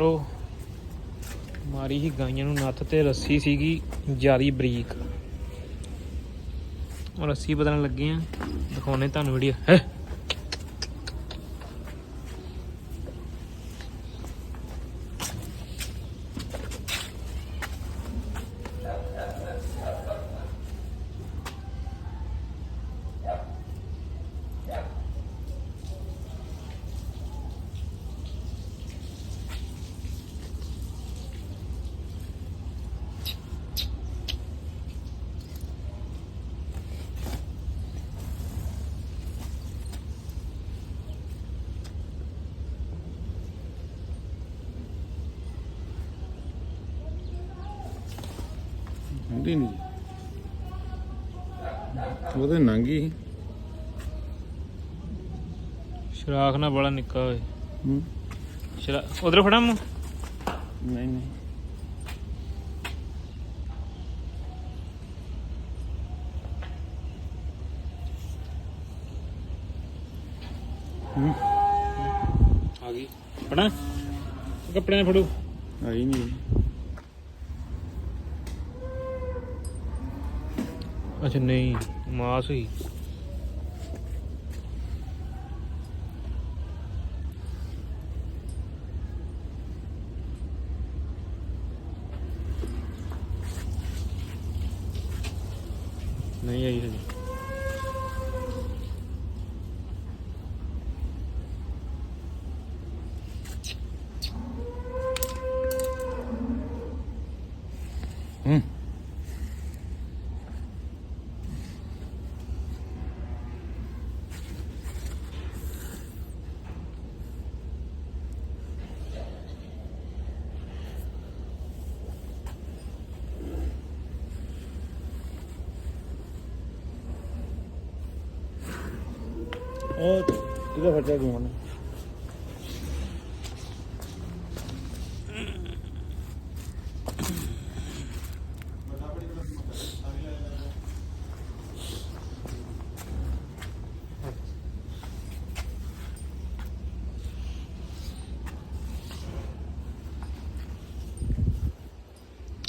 ਮਿੱਤਰੋ, ਮਾਰੀ ਹੀ ਗਾਈਆਂ ਨੂੰ ਨੱਥ ਤੇ ਰੱਸੀ ਸੀਗੀ ਜਿਆਦੀ ਬਰੀਕ। ਉਹ ਰੱਸੀ ਬਦਲਣ ਲੱਗੇ ਆ। ਦਿਖਾਉਣੇ ਤੁਹਾਨੂੰ ਵੀਡੀਓ ਹੈ? ਹੁੰਦੀ ਨਹੀਂ ਉਹਦੇ ਨੰਗੀ ਸ਼ਰਾਖ ਨਾ ਬੜਾ ਨਿੱਕਾ ਹੋਏ ਹੂੰ। ਸ਼ਰਾ ਉਧਰ ਫੜਾ ਮੂੰ ਨਹੀਂ ਨਹੀਂ। ਹੂੰ। ਆ ਗਈ। ਫੜਾ। ਕੱਪੜੇ ਨਾਲ ਫੜੋ। ਆਈ ਨਹੀਂ ਅੱਛਾ ਨਹੀਂ ਮਾਸ ਹੀ। ਨਹੀਂ ਆਈ ਹਜੇ। ਉਹ ਇਹਦਾ ਫਟਿਆ ਕਿਉਂ ਨੇ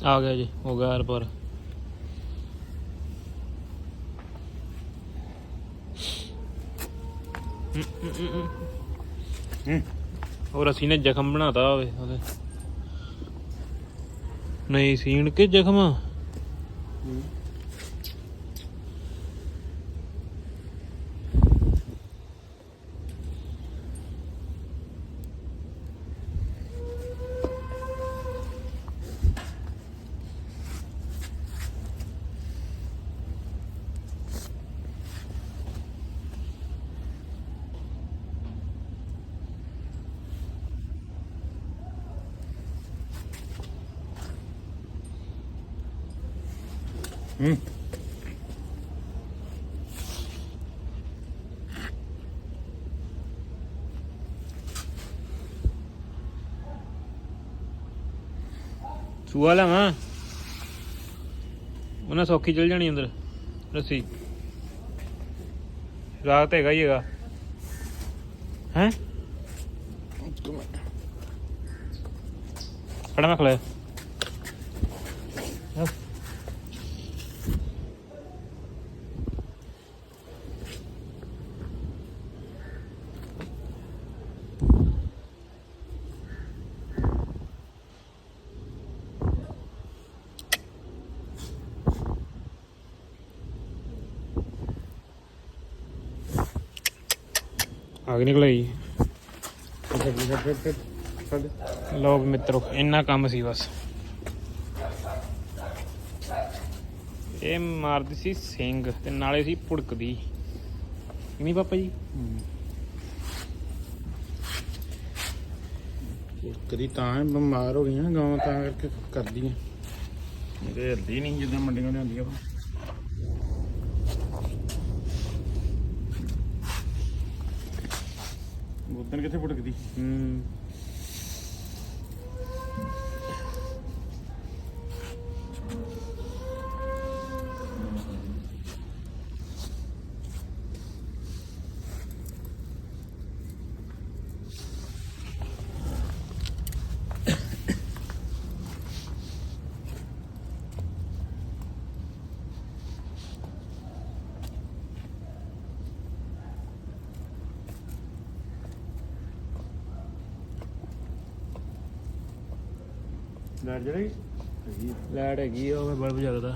ਆ ਗਿਆ ਜੀ ਹੋ ਗਿਆ ਹਰ ਪਰ ਹੂੰ ਹੋਰ ਅਸੀਂ ਨੇ ਜ਼ਖਮ ਬਣਾਤਾ ਹੋਵੇ ਉਹਦੇ। ਨਹੀਂ ਸੀਣ ਕੇ ਜ਼ਖਮ? ਹੂੰ। ਸੂਆ ਲਾਵਾਂ ਉਹਨਾਂ ਸੌਖੀ ਚਲ ਜਾਣੀ ਅੰਦਰ, ਰੱਸੀ। ਰਾਤ ਹੈਗਾ ਹੀ ਹੈਗਾ। ਹੈ? ਫੜਾ ਮੈਂ ਖਲੇ ਆਗ ਨਿਕਲ ਆਈ। ਵੀ ਮਿੱਤਰੋ ਇੰਨਾ ਕੰਮ ਸੀ ਬਸ। ਇਹ ਮਾਰਦੀ ਸੀ ਸਿੰਘ ਤੇ ਨਾਲੇ ਸੀ ਭੁੜਕਦੀ ਨਹੀਂ ਪਾਪਾ ਜੀ? ਕਦੀ ਤਾਂ ਹੀ ਬਿਮਾਰ ਹੋ ਗਈਆਂ ਗਾਂ ਤਾਂ ਕਰਕੇ ਕਰਦੀ ਆ। ਇਹ ਹਿਲਦੀ ਨਹੀਂ ਜਿੱਦਾਂ ਮੰਡੀਆਂ ਲਿਆਉਂਦੀਆਂ। ਵਾ ਉਦੋਂ ਕਿੱਥੇ ਫੁਟਕਦੀ ਹੂੰ। ਲੈਟ ਜਿਹੜੀ? ਹੈਗੀ ਆ। ਲਾਈਟ ਹੈਗੀ ਆ ਉਹ ਬਲਬ ਜਗਦਾ।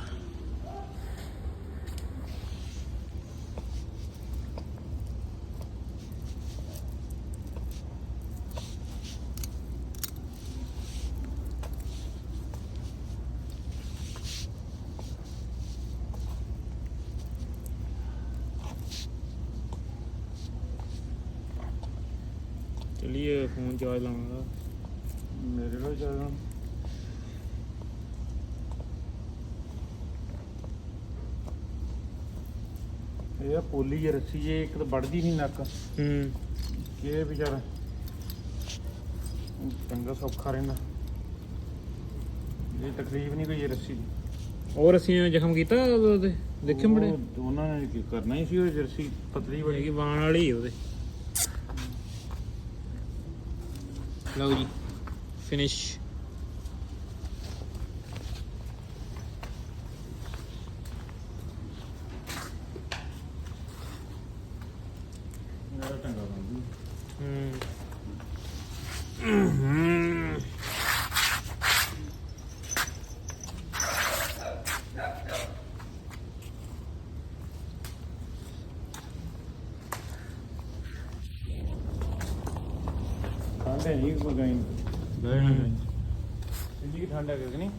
ਚਲਿਏ ਫੋਨ ਚਾਰਜ ਲਾਵਾਂਗਾ ਮੇਰੇ ਕੋਲ ਚੱਲਦਾ ਇਹ ਆ ਪੋਲੀ ਹੈ ਰੱਸੀ ਜੇ ਇੱਕ ਤਾਂ ਵੜਦੀ ਨਹੀਂ ਨੱਕ। ਹੂੰ। ਕਿ ਇਹ ਵਿਚਾਰਾ ਚੰਗਾ ਸੌਖਾ ਰਹਿੰਦਾ। ਇਹ ਤਕਲੀਫ ਨਹੀਂ ਕੋਈ ਇਹ ਰੱਸੀ ਦੀ। ਹੋਰ ਅਸੀਂ ਜ਼ਖਮ ਕੀਤਾ ਉਹਦੇ ਦੇਖੇ ਉਹ ਉਹਨਾਂ ਨੇ ਕੀ ਕਰਨਾ ਹੀ ਸੀ ਉਹ ਰੱਸੀ ਪਤਲੀ ਬੜੀ ਹੈਗੀ ਬਾਣ ਵਾਲੀ ਉਹਦੇ। ਲਓ ਜੀ ਫਿਨਿਸ਼ ਮੇਰਾ ਟੰਗਾ ਬੰਦੀ। ਹੂੰ ਠੰਡ ਹੈ ਨਹੀਂ ਕੋਈ ਗਾਈ ਹੂੰ ਇੰਨੀ ਕੀ ਠੰਡ ਹੈ ਕਿ ਨਹੀਂ?